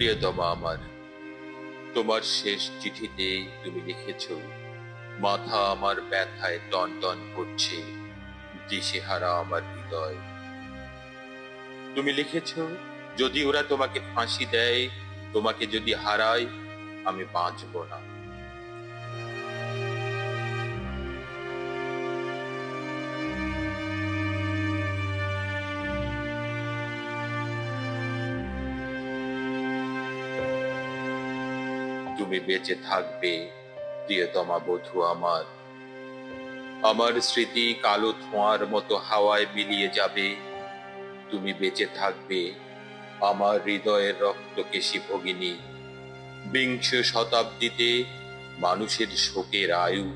প্রিয়তমা আমার। তোমার শেষ চিঠিতে তুমি লিখেছ। মাথা আমার ব্যথায় টন টন করছে, দিশেহারা আমার হৃদয়। তুমি লিখেছ, যদি ওরা তোমাকে ফাঁসি দেয়, তোমাকে যদি হারায়, আমি বাঁচব না। তুমি বেঁচে থাকবে, প্রিয়তমা বধূ আমার। আমার স্মৃতি কালো ধোঁয়ার মতো হাওয়ায় মিলিয়ে যাবে। তুমি বেঁচে থাকবে, আমার হৃদয়ের রক্তকেশী ভগিনী। বিংশ শতাব্দীতে মানুষের শোকের আয়ু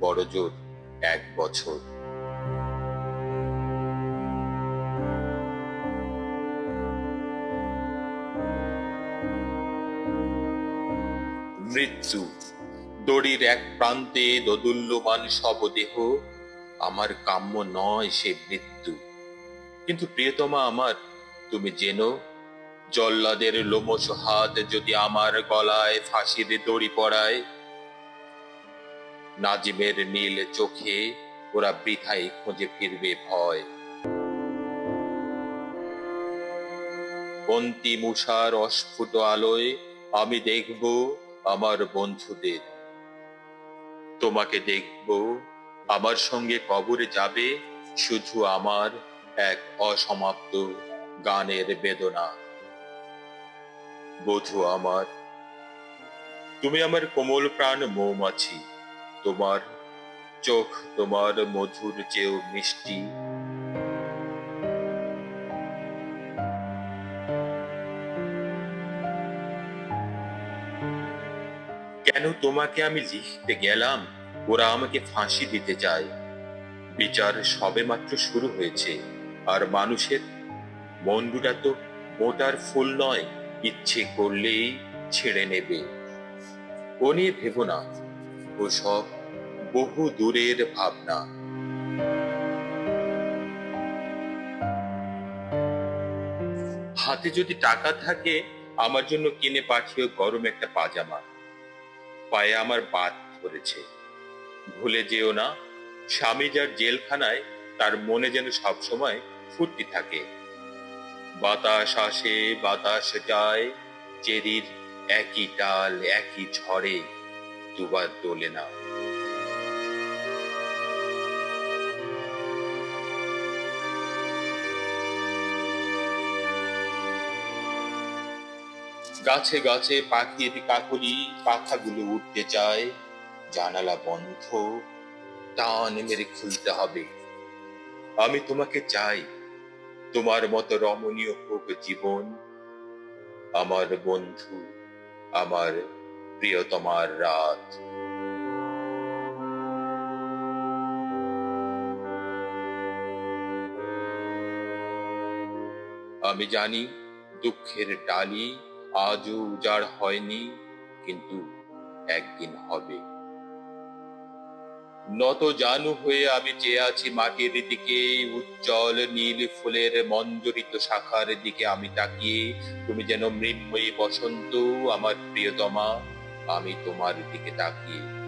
বড়জোর এক বছর। মৃত্যু। দড়ির এক প্রান্তে দোদুল্যমান শবদেহ। আমার কাম্য নয় সে মৃত্যু। কিন্তু প্রিয়তমা আমার, তুমি জেনো, জল্লাদের লোমশ হাত যদি আমার গলায় ফাঁসির দড়ি পড়ায় নাজিমের নীল চোখে ওরা বৃথাই খুঁজে ফিরবে ভয়। অন্তিম উষার অস্ফুট আলোয় আমি দেখব আমার বন্ধুদের। তোমাকে দেখব, আমার সঙ্গে কবরে যাবে শুধু আমার এক অসমাপ্ত গানের বেদনা। বধু আমার, তুমি আমার কোমল প্রাণ মৌমাছি। তোমার চোখ তোমার মধুর চেয়েও মিষ্টি। তোমাকে আমি লিখতে গেলাম, ওরা আমাকে ফাঁসি দিতে চায়। বিচার সবে মাত্র শুরু হয়েছে, আর মানুষের মন্ডুটা তো মোটার ফুল নয়, ইচ্ছে করলেই ছেড়ে নেবে। ও নিয়ে ভেবো না, ও সব বহু দূরের ভাবনা। হাতে যদি টাকা থাকে, আমার জন্য কিনে পাঠিও গরম একটা পাজামা। পায়ে আমার বাদ ধরেছে। ভুলে যেও না, স্বামী যার জেলখানায়, তার মনে যেন সবসময় ফুর্তি থাকে। বাতাস আসে, বাতাস যায়, চেরির একই ডাল, একই ঝড়ে দুবার দোলে না। গাছে গাছে পাখির কাকুলি পাখাগুলো উঠতে চায়। জানালা বন্ধ, টান মেরে খুলতে হবে। আমি তোমাকে চাই, তোমার মতো রমণীয় হোক জীবন। আমার বন্ধু, আমার প্রিয়তমার রাত। আমি জানি দুঃখের ডালি আজও উজাড় হয়নি, কিন্তু একদিন হবে। নত জানু হয়ে আমি চেয়ে আছি মাটির দিকে, উজ্জ্বল নীল ফুলের মঞ্জরিত শাখার দিকে আমি তাকিয়ে। তুমি যেন মৃন্ময়ী বসন্ত, আমার প্রিয়তমা, আমি তোমার দিকে তাকিয়ে।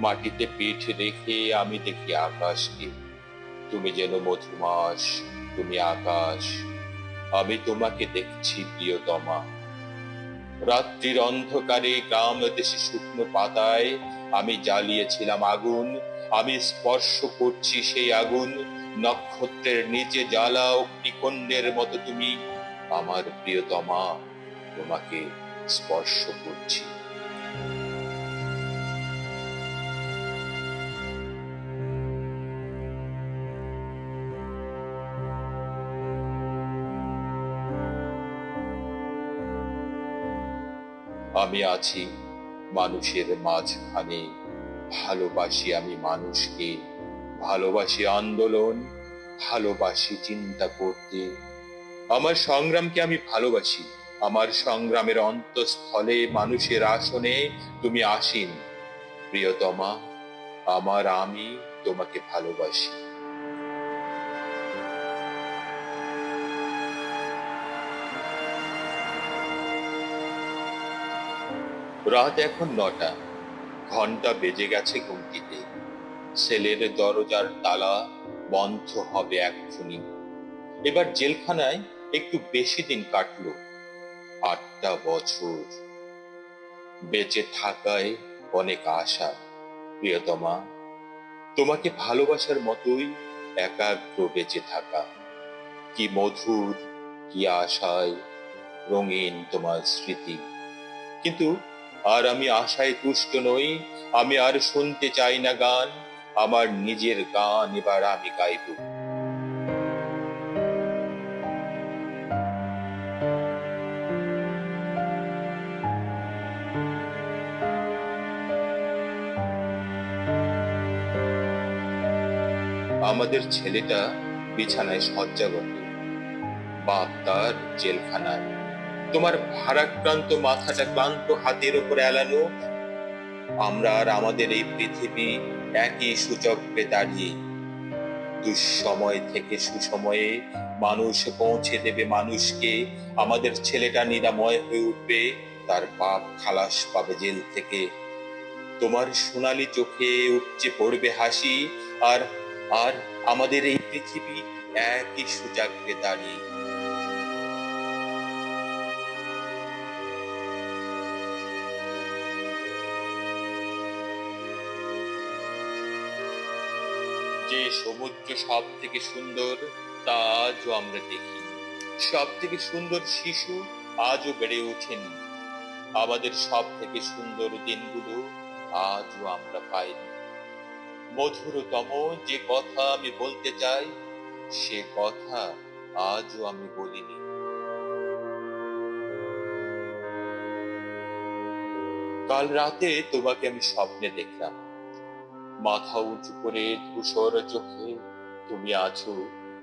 মাটিতে পিঠ রেখে আমি দেখি আকাশকে। তুমি যেন মধুমাস, তুমি আকাশ। আমি তোমাকে দেখছি, প্রিয়তমা। রাত্রির অন্ধকারে গ্রাম দেশে শুকনো পাতায় আমি জ্বালিয়েছিলাম আগুন। আমি স্পর্শ করছি সেই আগুন। নক্ষত্রের নিচে জ্বালা অগ্নিকুণ্ডের মতো তুমি। আমার প্রিয়তমা, তোমাকে স্পর্শ করছি। আমি আছি মানুষের মাঝখানে। ভালোবাসি আমি মানুষকে, ভালোবাসি আন্দোলন, ভালোবাসি চিন্তা করতে। আমার সংগ্রামকে আমি ভালোবাসি। আমার সংগ্রামের অন্তঃস্থলে, মানুষের আসনে তুমি আসিন। প্রিয়তমা, আমার আমি তোমাকে ভালোবাসি। রাত এখন নটা। ঘণ্টা বেজে গেছে ঘুমটিতে। সেলের দরজার তালা বন্ধ হবে এক্ষুনি। এবার জেলখানায় একটু বেশি দিন কাটলো। আটটা বছর। বেঁচে থাকায় অনেক আশা, প্রিয়তমা। তোমাকে ভালোবাসার মতোই একাগ্র বেঁচে থাকা। কি মধুর, কি আশায় রঙিন তোমার স্মৃতি। কিন্তু আর আমি আশায় তুষ্ট নই, আমি আর শুনতে চাই না গান, আমার নিজের গান এবার আমি গাইব। আমাদের ছেলেটা বিছানায় শয্যাগত, বাপ তার জেলখানায়। তোমার ভারাক্রান্ত মাথাটা ক্লান্ত হাতের উপরে এলানো, আমরা আর আমাদের এই পৃথিবী একই সূচককে দাঁড়িয়ে। দুঃসময় থেকে সুসময়ে মানুষ পৌঁছে দেবে মানুষকে, আমাদের ছেলেটা নিরাময় হয়ে উঠবে, তার পাপ খালাস পাবে জেল থেকে। তোমার সোনালি চোখে উপচে পড়বে হাসি, আর আর আমাদের এই পৃথিবী একই সূচককে দাঁড়িয়ে। যে সমুদ্র সব থেকে সুন্দর, তা আজও আমরা দেখি। সব থেকে সুন্দর শিশু আজও বেড়ে ওঠেনি। আমাদের সব থেকে সুন্দর দিনগুলো আজও আমরা পাইনি। মধুরতম যে কথা আমি বলতে চাই, সে কথা আজও আমি বলিনি। কাল রাতে তোমাকে আমি স্বপ্নে দেখলাম। মাথা উঁচু করে ধূসর চোখে তুমি আছো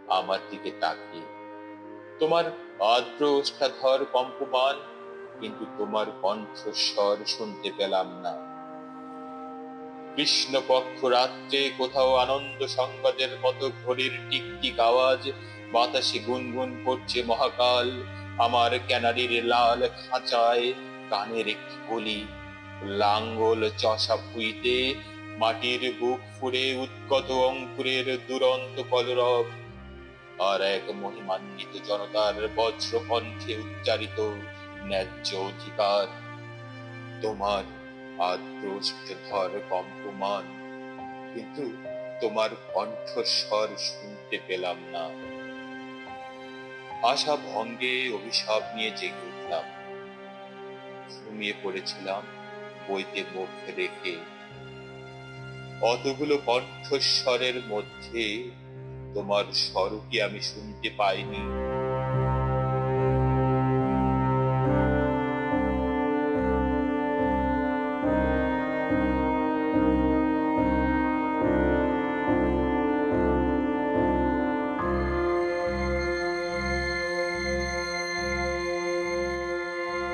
আমার দিকে তাকিয়ে। তোমার আদ্র ওষ্ঠাধর কম্পমান, কিন্তু তোমার কণ্ঠস্বর শুনতে পেলাম না। কৃষ্ণপক্ষ রাত্রে কোথাও আনন্দ সংবাদের মতো ঘড়ির টিকটিক আওয়াজ, বাতাসে গুনগুন করছে মহাকাল, আমার ক্যানারির লাল খাঁচায় কানের একটি গলি লাঙ্গল চষা ভুইতে মাটির বুক ফুড়ে উৎকত অঙ্কুরের দুরন্ত কলরব, আর এক মহিমান্বিত জনতার বজ্র কণ্ঠে উচ্চারিত ন্যায্য অধিকার, তোমার আদ্রষ্টধর কম্পমান কিন্তু তোমার কণ্ঠস্বর শুনতে পেলাম না। আশা ভঙ্গে অভিশাপ নিয়ে জেগে উঠলাম। ঘুমিয়ে পড়েছিলাম বইতে মুখ রেখে। অতগুলো কণ্ঠস্বরের মধ্যে তোমার স্বরূপই আমি শুনতে পাইনি?